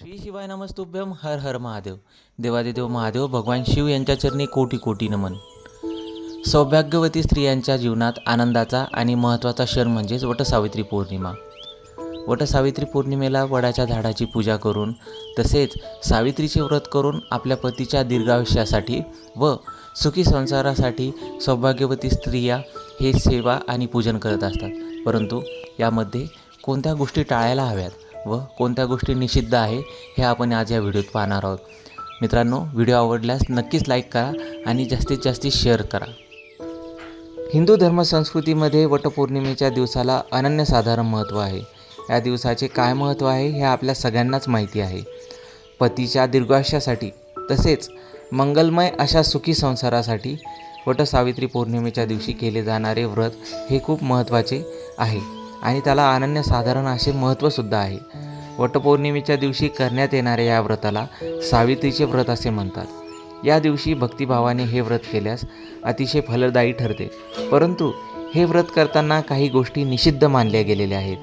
श्री शिवाय नमस्तुभ्यम हर हर महादेव. देवादिदेव महादेव भगवान शिव यांच्या चरणी कोटी कोटी नमन. सौभाग्यवती स्त्रियांच्या जीवनात आनंदाचा आणि महत्त्वाचा क्षण म्हणजेच वटसावित्री पौर्णिमा. वटसावित्री पौर्णिमेला वडाच्या झाडाची पूजा करून तसेच सावित्रीचे व्रत करून आपल्या पतीच्या दीर्घायुष्यासाठी व सुखी संसारासाठी सौभाग्यवती स्त्रिया हे सेवा आणि पूजन करत असतात. परंतु यामध्ये कोणत्या गोष्टी टाळायला हव्यात? व कोणत्या गोष्टी निषिद्ध आहे हे आपण आज या व्हिडिओत पाहणार आहोत. मित्रांनो व्हिडिओ आवडल्यास नक्कीच लाईक करा आणि जास्तीत जास्त शेअर करा. हिंदू धर्मसंस्कृतीमध्ये वटपौर्णिमेच्या दिवसाला अनन्यसाधारण महत्त्व आहे. या दिवसाचे काय महत्त्व आहे हे आपल्या सगळ्यांनाच माहिती आहे. पतीच्या दीर्घायुष्यासाठी तसेच मंगलमय अशा सुखी संसारासाठी वटसावित्री पौर्णिमेच्या दिवशी केले जाणारे व्रत हे खूप महत्त्वाचे आहे. आणि त्याला अनन्यसाधारण असे महत्त्वसुद्धा आहे. वटपौर्णिमेच्या दिवशी करण्यात येणाऱ्या या व्रताला सावित्रीचे व्रत असे म्हणतात. या दिवशी भक्तिभावाने हे व्रत केल्यास अतिशय फलदायी ठरते. परंतु हे व्रत करताना काही गोष्टी निषिद्ध मानल्या गेलेल्या आहेत.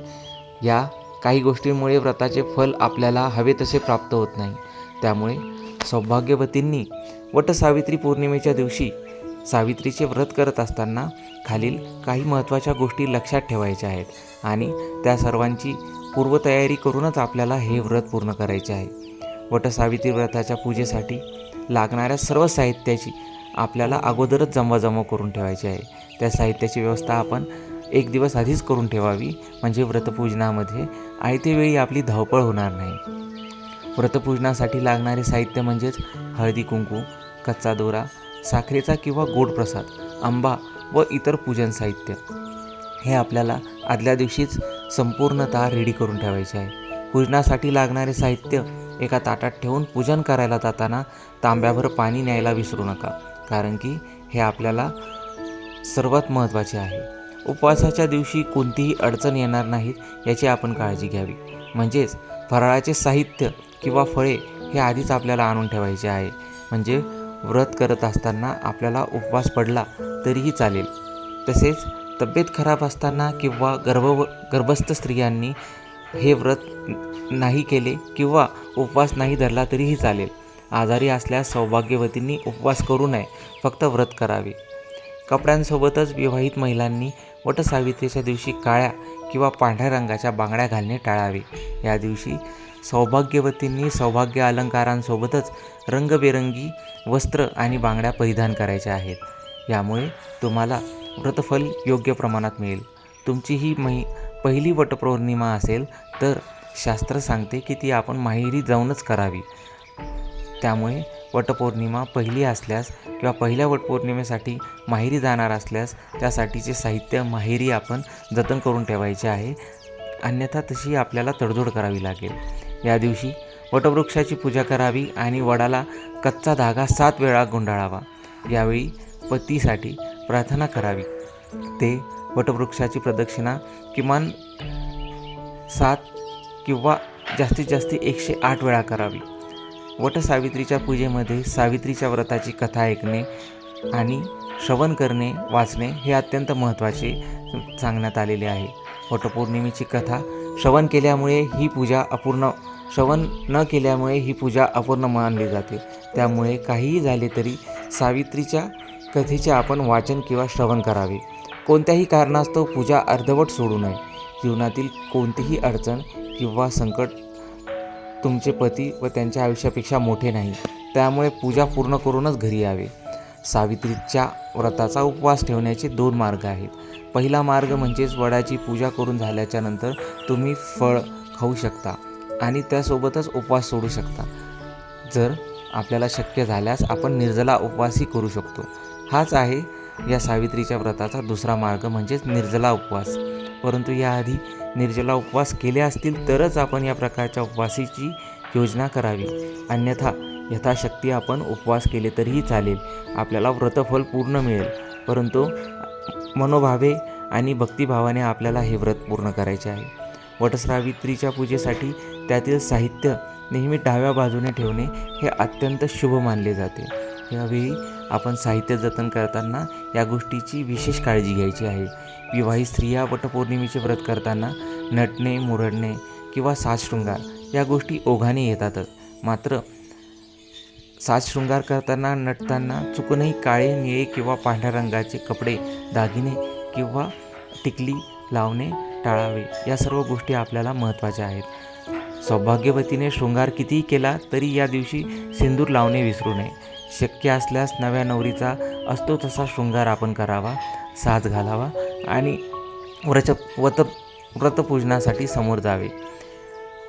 या काही गोष्टींमुळे व्रताचे फल आपल्याला हवे तसे प्राप्त होत नाही. त्यामुळे सौभाग्यवतींनी वटसावित्री पौर्णिमेच्या दिवशी सावित्रीचे व्रत करत असताना खालील काही महत्त्वाच्या गोष्टी लक्षात ठेवायच्या आहेत आणि त्या सर्वांची पूर्वतयारी करूनच आपल्याला हे व्रत पूर्ण करायचे आहे. वटसावित्री व्रताच्या पूजेसाठी लागणाऱ्या सर्व साहित्याची आपल्याला अगोदरच जमवाजमव करून ठेवायची आहे. त्या साहित्याची व्यवस्था आपण एक दिवस आधीच करून ठेवावी म्हणजे व्रतपूजनामध्ये आयतेवेळी आपली धावपळ होणार नाही. व्रतपूजनासाठी लागणारे साहित्य म्हणजेच हळदी कुंकू कच्चा दोरा साखरेचा किंवा गोड प्रसाद आंबा व इतर पूजन साहित्य. हे आपल्याला आदल्या दिवशीच संपूर्णतः रेडी करून ठेवायचे आहे. पूजनासाठी लागणारे साहित्य एका ताटात ठेवून पूजन करायला जाताना तांब्याभर पाणी न्यायला विसरू नका कारण की हे आपल्याला सर्वात महत्त्वाचे आहे. उपवासाच्या दिवशी कोणतीही अडचण येणार नाहीत याची आपण काळजी घ्यावी. म्हणजेच फराळाचे साहित्य किंवा फळे हे आधीच आपल्याला आणून ठेवायचे आहे. म्हणजे व्रत करत असताना आपल्याला उपवास पडला तरीही चालेल. तसेच तब्येत खराब असताना किंवा गर्भ गर्भस्थ स्त्रियांनी हे व्रत नाही केले किंवा उपवास नाही धरला तरीही चालेल. आजारी असल्यास सौभाग्यवतींनी उपवास करू नये फक्त व्रत करावे. कपड्यांसोबतच विवाहित महिलांनी वटसावित्रीच्या दिवशी काळ्या किंवा पांढऱ्या रंगाच्या बांगड्या घालणे टाळावे. या दिवशी सौभाग्यवतींनी सौभाग्य अलंकारांसोबतच रंगबेरंगी वस्त्र आणि बांगड्या परिधान करायच्या आहेत. यामुळे तुम्हाला व्रतफल योग्य प्रमाणात मिळेल. तुमची ही मही पहिली वटपौर्णिमा असेल तर शास्त्र सांगते की ती आपण माहेरी जाऊनच करावी. त्यामुळे वटपौर्णिमा पहिली असल्यास किंवा पहिल्या वटपौर्णिमेसाठी माहेरी जाणार असल्यास त्यासाठीचे साहित्य माहेरी आपण जतन करून ठेवायचे आहे. अन्यथा तशी आपल्याला तडजोड करावी लागेल. या दिवशी वटवृक्षाची पूजा करावी आणि वडाला कच्चा धागा सात वेळा गुंडाळावा. यावेळी पतीसाठी प्रार्थना करावी. ते वटवृक्षाची प्रदक्षिणा किमान सात किंवा जास्तीत जास्त एकशे आठ वेळा करावी. वटसावित्रीच्या पूजेमध्ये सावित्रीच्या व्रताची कथा ऐकणे आणि श्रवण करणे वाचणे हे अत्यंत महत्त्वाचे सांगण्यात आलेले आहे. वटपौर्णिमेची कथा श्रवण केल्यामुळे ही पूजा अपूर्ण श्रवण न केल्यामुळे ही पूजा अपूर्ण मानली जाते. त्यामुळे काहीही झाले तरी सावित्रीच्या कथेचे आपण वाचन किंवा श्रवण करावे. कोणत्याही कारणास्तव पूजा अर्धवट सोडू नये. जीवनातील कोणतीही अडचण किंवा संकट तुमचे पती व त्यांच्या आयुष्यापेक्षा मोठे नाही. त्यामुळे पूजा पूर्ण करूनच घरी यावे. सावित्रीच्या व्रताचा उपवास ठेवण्याचे दोन मार्ग आहेत. पहिला मार्ग म्हणजेच वडाची पूजा करून झाल्याच्यानंतर तुम्ही फळ खाऊ शकता आणि त्यासोबतच उपवास सोडू शकता. जर आपल्याला शक्य झाल्यास आपण निर्जला उपवासही करू शकतो. हाच आहे या सावित्रीच्या व्रताचा दुसरा मार्ग म्हणजेच निर्जला उपवास. परंतु याआधी निर्जला उपवास केले असतील तरच आपण या प्रकारच्या उपवासाची योजना करावी. अन्यथा यथाशक्ती आपण उपवास केले तरीही चालेल. आपल्याला व्रतफल पूर्ण मिळेल. परंतु मनोभावे आणि भक्तिभावाने आपल्याला हे व्रत पूर्ण करायचे आहे. वटस्रावित्रीच्या पूजेसाठी त्यातील साहित्य नेहमी डाव्या बाजूने ठेवणे हे अत्यंत शुभ मानले जाते. यावेळी आपण साहित्य जतन करताना या गोष्टीची विशेष काळजी घ्यायची आहे. विवाहित स्त्रिया वटपौर्णिमेचे व्रत करताना नटणे मुरडणे किंवा साजशृंगार या गोष्टी ओघाने येतातच. मात्र साज शृंगार करताना नटताना चुकूनही काळे निळे किंवा पांढऱ्या रंगाचे कपडे दागिने किंवा टिकली लावणे टाळावे. या सर्व गोष्टी आपल्याला महत्त्वाच्या आहेत. सौभाग्यवतीने शृंगार कितीही केला तरी या दिवशी सिंदूर लावणे विसरू नये. शक्य असल्यास नव्या नवरीचा असतो तसा शृंगार आपण करावा साज घालावा आणि व्रच व्रत व्रतपूजनासाठी समोर जावे.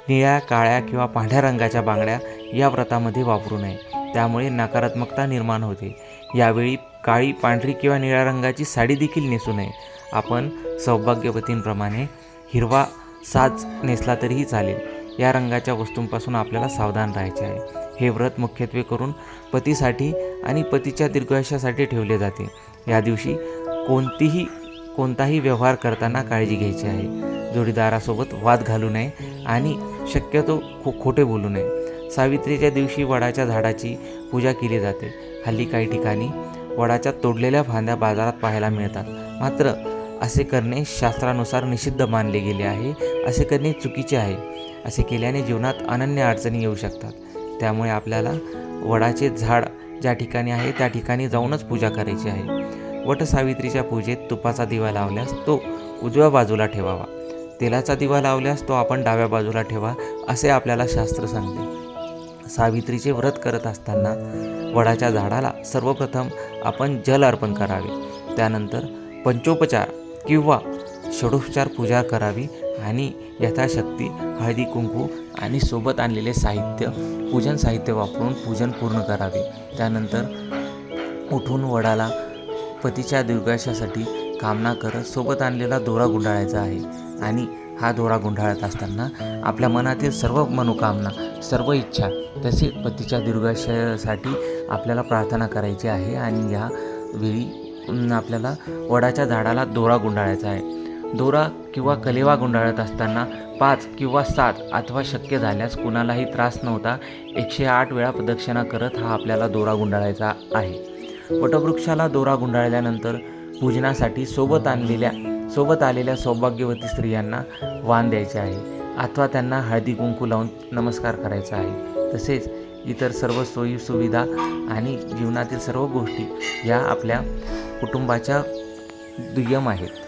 निळ्या काळ्या किंवा पांढऱ्या रंगाच्या बांगड्या या व्रतामध्ये वापरू नये. त्यामुळे नकारात्मकता निर्माण होते. यावेळी काळी पांढरी किंवा निळ्या रंगाची साडी देखील नेसू नये. आपण सौभाग्यवतींप्रमाणे हिरवा साज नेसला तरीही चालेल. या रंगाच्या वस्तूंपासून आपल्याला सावधान राहायचे आहे. हे व्रत मुख्यत्वे करून पतीसाठी आणि पतीच्या दीर्घायुष्यासाठी ठेवले जाते. या दिवशी कोणतीही कोणताही व्यवहार करताना काळजी घ्यायची आहे. जोडीदारासोबत वाद घालू नये आणि शक्यतो खो खोटे बोलू नये. सावित्रीच्या दिवशी वडाच्या झाडाची पूजा केली जाते. हल्ली काही ठिकाणी वडाच्या तोडलेल्या फांद्या बाजारात पाहायला मिळतात. मात्र असे करणे शास्त्रानुसार निषिद्ध मानले गेले आहे. असे करणे चुकीचे आहे. असे केल्याने जीवनात अनन्य अडचणी येऊ शकतात. त्यामुळे आपल्याला वडाचे झाड ज्या ठिकाणी आहे त्या ठिकाणी जाऊनच पूजा करायची आहे. वटसावित्रीच्या पूजेत तुपाचा दिवा लावल्यास तो उजव्या बाजूला ठेवावा. तेलाचा दिवा लावल्यास तो आपण डाव्या बाजूला ठेवा असे आपल्याला शास्त्र सांगते. सावित्रीचे व्रत करत असताना वडाच्या झाडाला सर्वप्रथम आपण जल अर्पण करावे. त्यानंतर पंचोपचार किंवा षडोपचार पूजा करावी आणि यथाशक्ती हळदी कुंकू आणि सोबत आणलेले साहित्य पूजन साहित्य वापरून पूजन पूर्ण करावे. त्यानंतर उठून वडाला पतीच्या दीर्घाशासाठी कामना करत सोबत आणलेला दोरा गुंडाळायचा आहे आणि हा दोरा गुंडाळत असताना आपल्या मनातील सर्व मनोकामना सर्व इच्छा तसे पतीच्या दीर्घायुष्यासाठी आपल्याला प्रार्थना करायची आहे आणि या वेळी आपल्याला वडाच्या झाडाला दोरा गुंडाळायचा आहे. दोरा किंवा कलेवा गुंडाळत असताना पाच किंवा सात अथवा शक्य झाल्यास कुणालाही त्रास नव्हता एकशे आठ वेळा प्रदक्षिणा करत हा आपल्याला दोरा गुंडाळायचा आहे. वटवृक्षाला दोरा गुंडाळल्यानंतर पूजनासाठी सोबत आणलेल्या सोबत आलेल्या सौभाग्यवती स्त्रियांना वाण द्यायचे आहे. अथवा त्यांना हळदी कुंकू लावून नमस्कार करायचा आहे. तसेच इतर सर्व सोयी सुविधा आणि जीवनातील सर्व गोष्टी या आपल्या कुटुंबाच्या दुय्यम आहेत.